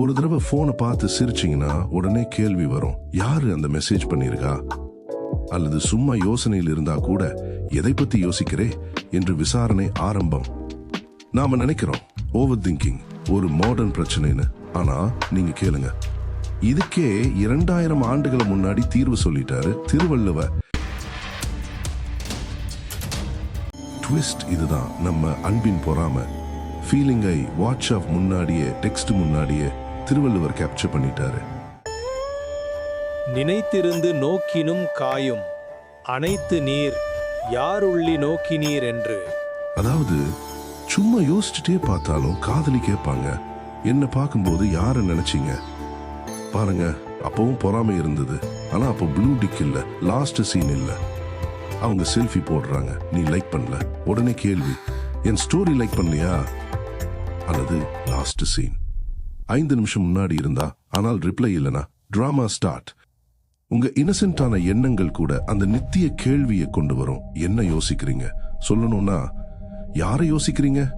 ஒரு தடவை ஃபோனை பார்த்து சிரிச்சிங்கன்னா உடனே கேள்வி வரும். யாரு அந்த மெசேஜ் பண்ணிருக்கா அல்லது சும்மா யோசனையில் இருந்தா கூட எதை பத்தி யோசிக்கிறே? என்று விசாரணை ஆரம்பம். நாம நினைக்கிறோம் ஓவர் திங்கிங் ஒரு மாடர்ன் பிரச்சனைன்னு. ஆனா நீங்க கேளுங்க. இதுக்கே இரண்டாயிரம் ஆண்டுகள் முன்னாடி தீர்வு சொல்லிட்டாரு திருவள்ளுவர். ட்விஸ்ட் இதுதான். நம்ம அன்பின் பொறாம. ஃபீலிங்கை வாட்ஸ்அப் முன்னாடியே டெக்ஸ்ட் முன்னாடியே திருவள்ளுவர் கேப்சர் பண்ணிட்டாரு. நினைத்திருந்து நோக்கினும் காயும் அனைத்து நீர் யாருள்ளி நோக்கினீர் என்று. அதாவது சும்மா யோசிச்சுட்டே பார்த்தாலும் காதலி கேட்பாங்க. என்ன பார்க்கும்போது யாரை நினைச்சீங்க? பாருங்க அப்பவும் பொறாமை இருந்தது. ஆனா அப்போ ப்ளூ டிக் இல்ல லாஸ்ட் சீன் இல்ல. அவங்க செல்ஃபி போடுறாங்க. நீ லைக் பண்ணல. உடனே கேள்வி என் ஸ்டோரி லைக் பண்ணலையா? அல்லது லாஸ்ட் சீன் ஐந்து நிமிஷம் முன்னாடி இருந்தா ஆனால் ரிப்ளை இல்லனா டிராமா ஸ்டார்ட் உங்க இன்னசென்டான எண்ணங்கள் கூட அந்த நித்திய கேள்வியை கொண்டு வரும். என்ன யோசிக்கிறீங்க? சொல்லணும்னா யாரை யோசிக்கிறீங்க?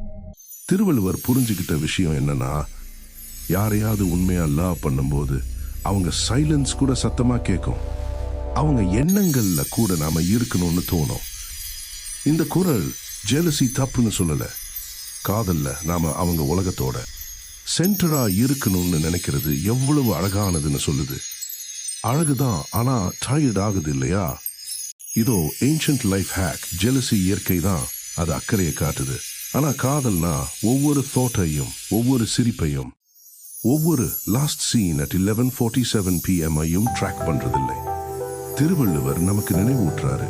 திருவள்ளுவர் புரிஞ்சுக்கிட்ட விஷயம் என்னன்னா யாரையாவது உண்மையா லவ் பண்ணும்போது அவங்க சைலன்ஸ் கூட சத்தமா கேட்கும் அவங்க எண்ணங்கள்ல கூட நாம இருக்கணும்னு தோணும். இந்த குரல் ஜெலசி தப்புன்னு சொல்லல. காதல்ல நாம அவங்க உலகத்தோட. சென்டரா இருக்கணும்னு நினைக்கிறது எவ்வளவு அழகானதுன்னு சொல்லுது. அழகுதான் ஆனா டயர்ட் ஆகுது இல்லையா? இதோ ஏன்ஷியன்ட் லைஃப் ஹேக் ஜெலசி இயற்கை தான் அது அக்கறையை காட்டுது. ஆனா காதல்னா ஒவ்வொரு தோட்டையும் ஒவ்வொரு சிரிப்பையும் ஒவ்வொரு last seen at eleven forty seven பிஎம்ஐயும் track பண்றதில்லை. திருவள்ளுவர் நமக்கு நினைவூட்டுறாரு.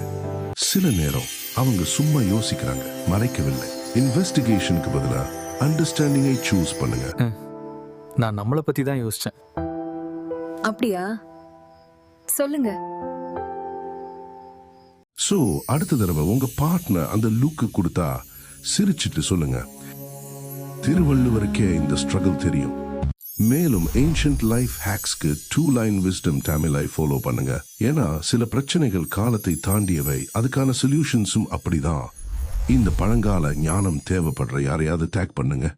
சில நேரம் அவங்க சும்மா யோசிக்கிறாங்க மறைக்கவில்லை. இன்வெஸ்டிகேஷனுக்கு பதிலா அண்டர்ஸ்டாண்டிங்கை சூஸ் பண்ணுங்க. நான் நம்மளை பத்தி தான் யோசிச்சேன். அப்படியா? சொல்லுங்க. சோ அடுத்த தடவை உங்க பார்ட்னர் அந்த லுக்கு கொடுத்தா சிரிச்சிட்டு சொல்லுங்க. திருவள்ளுவருக்கே இந்த ஸ்ட்ரகிள் தெரியும். மேலும் ஏன்ஷியன்ட் லைஃப் ஹேக்ஸ்க்கு டூ லைன் விஸ்டம் தமிழை ஃபாலோ பண்ணுங்க. ஏன்னா சில பிரச்சனைகள் காலத்தை தாண்டியவை. அதுக்கான சொல்யூஷன்ஸும் அப்படிதான். இந்த பழங்கால ஞானம் தேவைப்படுற யாரையாவது டேக் பண்ணுங்க.